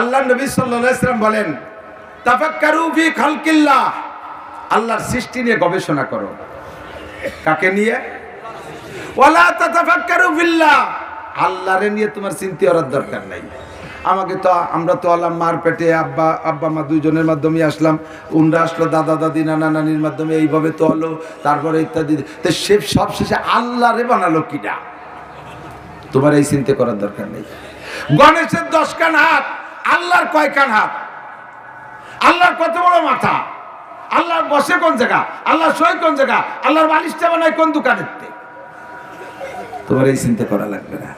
আল্লাহ নবী সাল্লাম বলেন, তাফাক্কারু ফি খালকিল্লাহ। আল্লাহর সৃষ্টি নিয়ে গবেষণা করো। কাকে নিয়ে? ওয়ালা তাতাফাক্কারু ফিল্লাহ। আল্লাহরে নিয়ে তোমার চিন্তা করার দরকার নাই। আমাকে তো, আমরা তো আলাম মার পেটে আব্বা আব্বা, মা দুইজনের মাধ্যমে আসলাম। উনরা আসলো, দাদা, দাদি, নানা, নানির মাধ্যমে এইভাবে তো হলো, তারপরে ইত্যাদি। তো সে সব শেষে আল্লাহরে বানালো কিনা তোমার এই চিন্তা করার দরকার নেই। গণেশের দশ কান হাত আল্লাহর কয় কান হাত? আল্লাহর কত বড় মাথা? আল্লাহর বসে কোন জায়গা? আল্লাহর সই কোন জায়গা? আল্লাহর বালিশটা বানায় কোন দোকানের তোমার এই চিন্তা করা লাগবে না।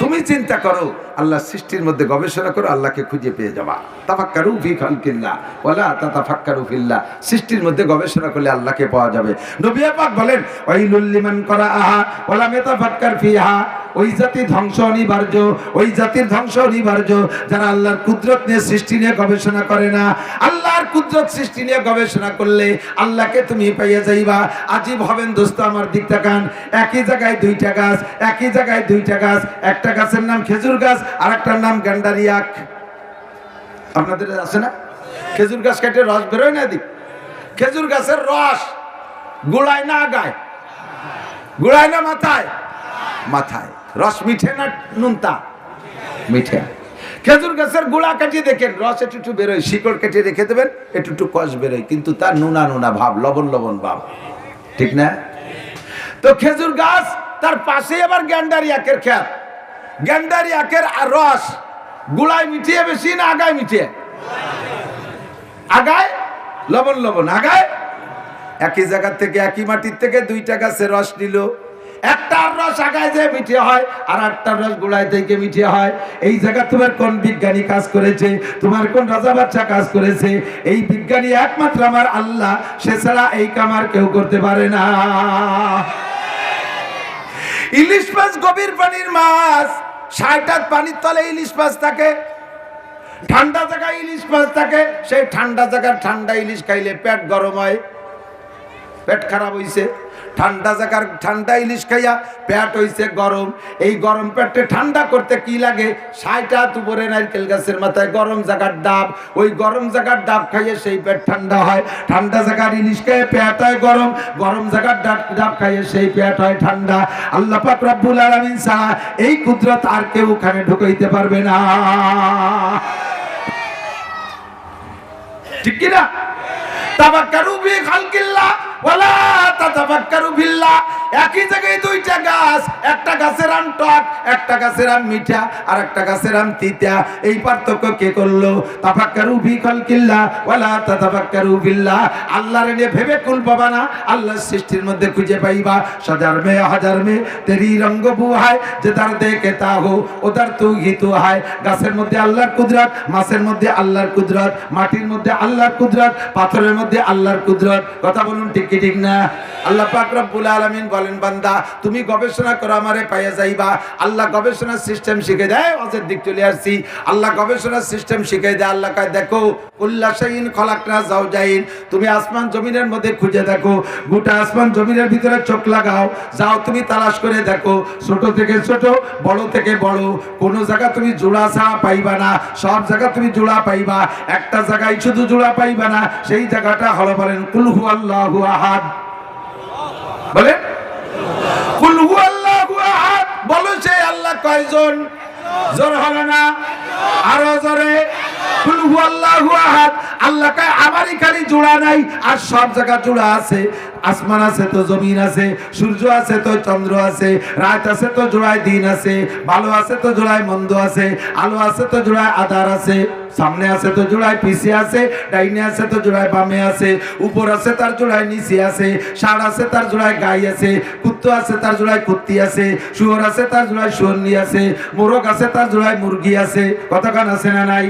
তুমি চিন্তা করো, আল্লাহ সৃষ্টির মধ্যে গবেষণা করো, আল্লাহকে খুঁজে পেয়ে যাবা। তাফাক্কারু ফি খালকিল্লাহ, ওয়ালা তাতাফাক্কারু ফিল্লাহ। সৃষ্টির মধ্যে গবেষণা করলে আল্লাহকে পাওয়া যাবে। নবী পাক বলেন, ওয়াইলুল লিমান করা আহা ওয়ালা মেতাফাক্কার ফিহা। ওই জাতি ধ্বংস অনিবার্য, ওই জাতির ধ্বংস অনিবার্য, যারা আল্লাহর কুদরত নিয়ে সৃষ্টি নিয়ে গবেষণা করে না। আল্লাহর কুদরত সৃষ্টি নিয়ে গবেষণা করলে আল্লাহকে তুমি পাইয়া যাইবা। আজীব হবেন দোস্ত, আমার দিক তাকান। একই জায়গায় দুইটা গাছ, একই জায়গায় দুইটা গাছ। একটা গাছের নাম খেজুর গাছ আর একটার নাম গান্ডারিয়াক আপনাদের আছে না? খেজুর গাছ কেটে রস বেরোয় না দিক খেজুর গাছের রস গুড়ায় না গায় গুড়ায় না মাথায়? মাথায়। রস মিঠে না নুনতা? মিঠে। খেজুর গাছের গুড়া কাটিয়ে দেখেন, রস একটু বেরোয়, শিকড় কেটে রেখে দেবেন, একটু একটু কষ বেরোয়, কিন্তু তার নুনা নুনা ভাব, লবণ লবণ ভাব। ঠিক না? তো খেজুর গাছ, তার পাশে আবার গ্যান্ডারি আখের খ্যাত গ্যান্ডারি আখের আর রস, গুড়ায় মিঠিয়ে বেশি না আগায় মিঠিয়ে আগায়? লবণ লবণ, আগায়? একই জায়গা থেকে, একই মাটির থেকে দুইটা গাছের রস নিল। একটার রস আগায় যে মিঠে হয়, আর আটটার রস গোড়ায় থেকে মিঠে হয়। এই জায়গা তোমার কোন বিজ্ঞানী কাজ করেছে? তোমার কোন রাজা বাচ্চা কাজ করেছে? এই বিজ্ঞানী একমাত্র আমার আল্লাহ, সে ছাড়া এই কামার কেউ করতে পারে না। ইলিশ মাছ, গভীর পানির মাছ, ষাট পানির তলে ইলিশ মাছ থাকে। ঠান্ডা জায়গায় ইলিশ মাছ থাকে, সেই ঠান্ডা জায়গার ঠান্ডা ইলিশ খাইলে পেট গরম হয়। পেট খারাপ হইছে। ঠান্ডা জায়গার ঠান্ডা ইলিশ খাইয়া পেট হইছে গরম। এই গরম পেটে ঠান্ডা করতে কি লাগে? সাইটা দুপুরে নারকেল গাছের মাথায় গরম জায়গার ডাব। ওই গরম জায়গার ডাব খাইয়ে সেই পেট ঠান্ডা হয়। ঠান্ডা জায়গার ইলিশ খাইয়ে পেট হয় গরম। গরম জায়গার ডাব ডাব খাইয়ে সেই পেট হয় ঠান্ডা। আল্লাহ পাক রব্বুল আলামিন ছাড়া এই কুদরত আর কেউ ওখানে ঢুকাইতে পারবে না। ঠিক কিনা? তাবাক্কারু বি খালকিল্লাহ। ওয়ালা একই দুইটা গাছ, একটা গাছের একটা গাছের মিঠা, আর একটা গাছের এই পার্থক্য কে করল? আল্লাহর ভেবে আল্লাহর সৃষ্টির মধ্যে খুঁজে পাইবা। হাজার মে হাজার মে তেরি রঙ্গ বুহায়, যে তার দেখে তা হো ওদার তু গীতু হায়। গাছের মধ্যে আল্লাহর কুদরত, মাছের মধ্যে আল্লাহর কুদরত, মাটির মধ্যে আল্লাহর কুদরত, পাথরের মধ্যে আল্লাহর কুদরত। কথা বলুন ঠিক কি ঠিক না? আল্লাহ পাক রব্বুল আলামিন বলেন, বান্দা, তুমি গবেষণা করো, আমারে পাইয়া যাইবা। আল্লাহ গবেষণার সিস্টেম শিখে দেয় অজের দিক চলে আসছি। আল্লাহ গবেষণার সিস্টেম শিখে দেয়, আল্লাহ কয়, দেখো উল্লাসাইন খলাকনা যাও তুমি আসমান জমিনের মধ্যে খুঁজে দেখো, গোটা আসমান জমিনের ভিতরে চোখ লাগাও, যাও তুমি তালাশ করে দেখো, ছোট থেকে ছোট, বড় থেকে বড়, কোন জায়গা তুমি জোড়া ছাড়া পাইবা না, সব জায়গা তুমি জোড়া পাইবা, একটা জায়গায় শুধু জোড়া পাইবা না, সেই জায়গাটা হলো বলেন কুলহু আল্লাহু আহাদ। বলে কুলহু বলো আল্লাহ কয়জন? জোর হবে না? আরও জোরে। সামনে আছে তো জোড়ায় পিছে আছে, ডাইনে আছে তো জোড়ায় বামে আছে, উপর আছে তার জোড়ায় নিচে আছে, ষাঁড় আছে তার জোড়ায় গাই আছে, কুত্তো আছে তার জোড়ায় কুত্তি আছে, শুয়োর আছে তার জোড়ায় শুয়রনি আছে, মোরগ আছে তার জোড়ায় মুরগি আছে কতক্ষণ আছে না নাই?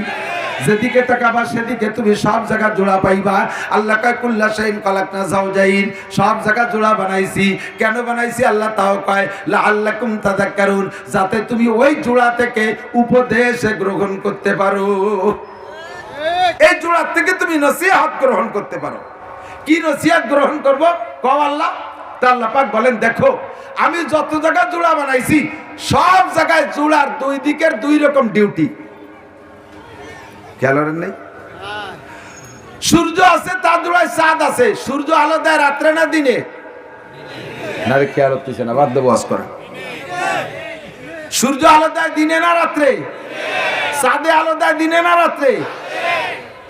যেদিকে তাকাবা, সেদিকে তুমি সব জায়গা জোড়া পাইবা। আল্লাহ কয়, কুল্লা শাইন কলাকনা যাওজাইন। সব জায়গা জোড়া বানাইছি। কেন বানাইছি? আল্লাহ তাও কয় লা আল্লাকুম তাদাক্কারুন যাতে তুমি ওই জোড়া থেকে উপদেশ গ্রহণ করতে পারো। এই জোড়া থেকে তুমি নসিহত গ্রহণ করতে পারো। কি নসিহত গ্রহণ করব? কও আল্লাহ। তা বলেন, দেখো, আমি যত জায়গা জোড়া বানাইছি, সব জায়গায় জোড়ার দুই দিকের দুই রকম ডিউটি। খেয়াল করেন নাই? সূর্য আছে, তার দূরায় চাঁদ আছে। সূর্য আলো দেয় রাত্রে না দিনে? না খেয়াল হচ্ছে না বাধ্য বস করা। সূর্য আলো দেয় দিনে না রাত্রে? চাঁদে আলো দেয় দিনে না রাত্রে?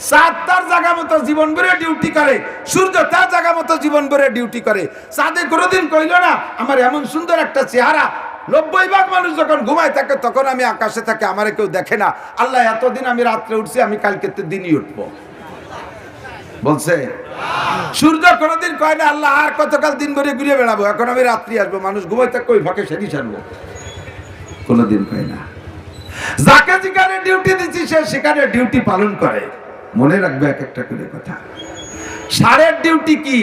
চাঁদ তার জায়গা মতো জীবন ভরে ডিউটি করে। সূর্য তার জায়গা মতো জীবন ভরে ডিউটি করে। চাঁদে কোনোদিন কইল না, আমার এমন সুন্দর একটা চেহারা নব্বই ভাগ মানুষ যখন ঘুমায় থাকে, তখন আমি আকাশে থাকে, আমারে কেউ দেখে না। আল্লাহ, এতদিন আমি রাত্রে উঠছি, আমি কালকে দিনই উঠবো। বলছে, সূর্য কোনোদিন কয় না, আল্লাহ, আর কতকাল দিন ভরে ঘুরে বেড়াবো? এখন আমি রাত্রি আসব, মানুষ ঘুমাই থাকবে, ওই ফাঁকে সেটি ছাড়বো। কোনোদিন কয় না। যাকে যেখানে ডিউটি দিচ্ছি, সে সেখানে ডিউটি পালন করে। মনে রাখবে এক একটা করে কথা। সারের ডিউটি কি?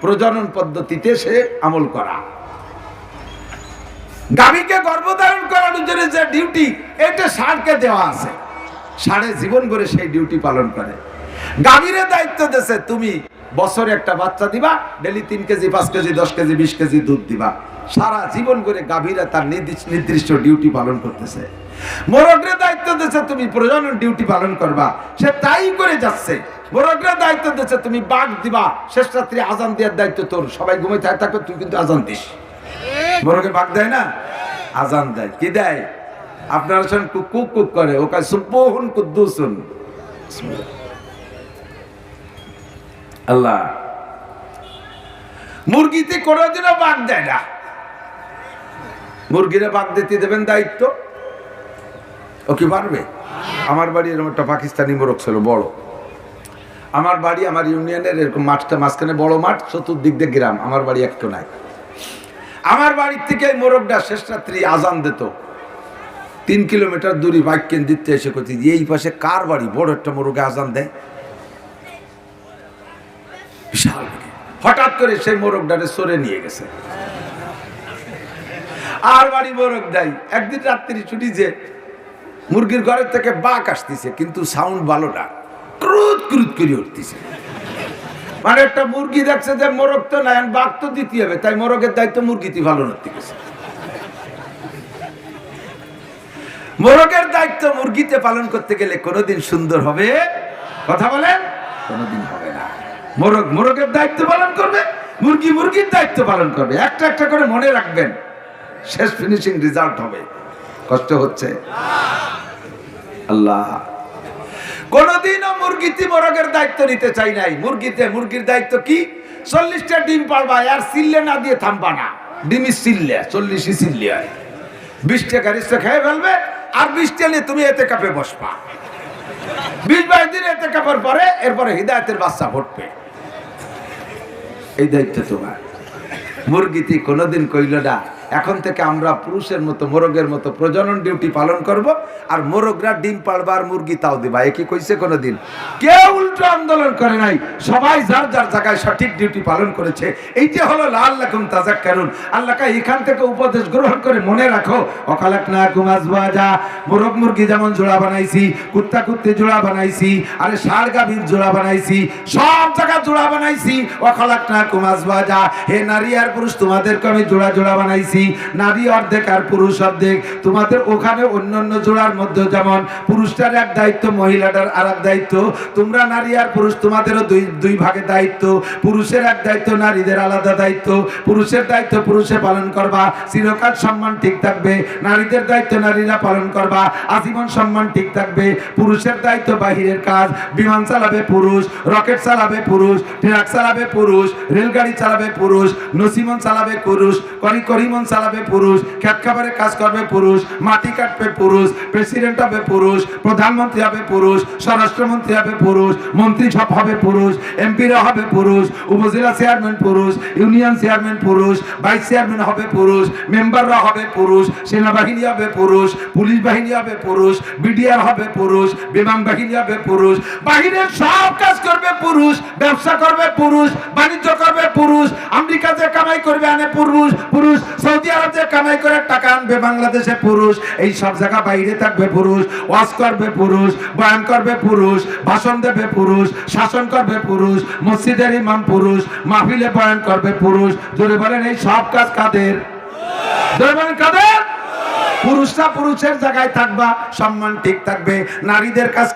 প্রজনন পদ্ধতিতে সে আমল করা। গাভীকে গর্ভধারণ করানোর জন্য যে ডিউটি এটা ষাঁড়কে দেওয়া আছে। ষাঁড়ে জীবন করে সেই ডিউটি পালন করে। গাভীরে দায়িত্ব দেছে তুমি বছরে একটা বাচ্চা দিবা ডেলি তিন কেজি, পাঁচ কেজি, দশ কেজি, বিশ কেজি দুধ দিবা। সারা জীবন করে গাভীরা তার নির্দিষ্ট ডিউটি পালন করতেছে। মোরগরে দায়িত্ব দিয়েছে, তুমি প্রজনন ডিউটি পালন করবা। সে তাই করে যাচ্ছে। মোরগরে দায়িত্ব দিয়েছে, তুমি বাঘ দিবা। শেষ রাত্রি আজান দেওয়ার দায়িত্ব তোর। সবাই ঘুমাই থাকে তুই কিন্তু আজান দিস। মোরগে বাঘ দেয় না? আজান দেয়। কি দেয়? আপনারা শোন কুক কুক করে। ওকে সুবহুন কুদ্দুসুন। আল্লাহ। মুরগিতে কোনোদিনও বাঘ দেয় না। মুরগিরে বাঘ দিতে দেবেন দায়িত্ব? ও কি পারবে? আমার বাড়ি এরকম একটা পাকিস্তানি মোরগ ছিল, বড়। আমার বাড়ি, আমার ইউনিয়নের এরকম মাঠটা, মাঝখানে বড় মাঠ, চতুর্দিক দিয়ে গ্রাম। আমার বাড়ি একটু নাই আমার বাড়ির থেকে মোরগটা শেষ রাত্রি আজান দিত। তিন কিলোমিটার দূরে বাইক কেন দিতে এসে করছি এই পাশে কার বাড়ি? বড় একটা মোরগে আজান দেয়। বিশাল হঠাৎ করে সেই মোরগটারে সরে নিয়ে গেছে। আর বাড়ি মোরগ দেয়। একদিন রাত্রি ছুটি যে মুরগির ঘরের থেকে বাঘ আসতেছে, কিন্তু সাউন্ড ভালো না। ক্রুত ক্রুত করে উঠতেছে। মানে একটা মুরগি দেখছে যে মোরগ তো নাই বাঘ তো দিতে হবে। তাই মোরগের দায়িত্ব মুরগিতে ভালো গেছে। মোরগের দায়িত্ব মুরগিতে পালন করতে গেলে কোনোদিন সুন্দর হবে? কথা বলেন? কোনোদিন হবে না। মোরগ মোরগের দায়িত্ব পালন করবে, মুরগি মুরগির দায়িত্ব পালন করবে। একটা একটা করে মনে রাখবেন, শেষ ফিনিশিং রেজাল্ট হবে। কষ্ট হচ্ছে। আল্লাহ কোনদিনও মুরগিতে মোরগের দায়িত্ব নিতে চাই নাই। মুরগিতে, মুরগির দায়িত্ব কি? চল্লিশটা ডিম পারবা, আর সিললে না দিয়ে থামবা না। ডিমি সিললে, চল্লিশই সিললে হয় বিশটা গাড়িটা খেয়ে ফেলবে, আর বিশটা নিয়ে তুমি এতে কাপে বসবা। বিশ বাইশ দিন এতে কাপের পরে, এরপরে হৃদায়তের বাচ্চা ফুটবে। এই দায়িত্ব তোমার। মুরগিতে কোনোদিন কইল না এখন থেকে আমরা পুরুষের মতো, মোরগের মতো প্রজনন ডিউটি পালন করব, আর মোরগরা ডিম পাড়বা আর মুরগি তাও দিবা। একই কইছে কোনোদিন? কেউ উল্টো আন্দোলন করে নাই। সবাই যার যার জায়গায় সঠিক ডিউটি পালন করেছে। এইটা হলো লাল লাকুম তাজাক কারণ আল্লাহকে এখান থেকে উপদেশ গ্রহণ করে মনে রাখো অকালাক না কুমাজ যা মোরগ মুরগি যেমন জোড়া বানাইছি, কুত্তা কুত্তে জোড়া বানাইছি, আরে সার গাভীর জোড়া বানাইছি, সব জায়গা জোড়া বানাইছি অকালাক না কুমাজ যা হে নারী আর পুরুষ, তোমাদেরকে আমি জোড়া জোড়া বানাইছি। নারী অর্ধেক আর পুরুষ অর্ধেক। তোমাদের ওখানে অন্যান্য জোড়ার মধ্যে যেমন পুরুষটার এক দায়িত্ব, মহিলাটার আর এক দায়িত্ব। তোমরা নারী আর পুরুষ, তোমাদেরও দুই দুই ভাগে দায়িত্ব। পুরুষের এক দায়িত্ব, নারীদের আলাদা দায়িত্ব। পুরুষের দায়িত্ব পুরুষে পালন করবা, চিরকাল সম্মান ঠিক থাকবে। নারীদের দায়িত্ব নারীরা পালন করবা, আজীবন সম্মান ঠিক থাকবে। পুরুষের দায়িত্ব বাহিরের কাজ, বিমান চালাবে পুরুষ, রকেট চালাবে পুরুষ, ট্রাক চালাবে পুরুষ, রেলগাড়ি চালাবে পুরুষ, নসিমন চালাবে পুরুষ, করি করিমন চালাবে পুরুষ খেত খাবারের কাজ করবে পুরুষ মাটি কাটবে পুরুষ প্রেসিডেন্ট হবে পুরুষ প্রধানমন্ত্রী হবে পুরুষ স্বরাষ্ট্রমন্ত্রী হবে পুরুষ মন্ত্রী সব হবে পুরুষ এমপিরা হবে পুরুষ উপজেলা চেয়ারম্যান পুরুষ ইউনিয়ন চেয়ারম্যান পুরুষ ভাইস চেয়ারম্যান হবে পুরুষ মেম্বাররা হবে পুরুষ সেনাবাহিনী হবে পুরুষ পুলিশ বাহিনী হবে পুরুষ বিডিআর হবে পুরুষ বিমান বাহিনী হবে পুরুষ বাহিরের সব কাজ করবে পুরুষ ব্যবসা করবে পুরুষ বাণিজ্য করবে পুরুষ আমেরিকা যে কামাই করবে আনে পুরুষ পুরুষ সৌদি আরব কামাই করে টাকা আনবে, বাংলাদেশে পুরুষ, এই সব জায়গা বাইরে থাকবে পুরুষ করবে পুরুষ, বয়ান করবে পুরুষ, ভাষণ দেবে পুরুষ, শাসন করবে পুরুষ, মসজিদের ইমাম পুরুষ, মাহফিলে বয়ান করবে পুরুষ। জোরে বলেন, এই সব কাজ কাদের? বলেন, কাদের? পুরুষরা পুরুষের জায়গায় থাকবা, সম্মান ঠিক থাকবে, নারীদের কাজ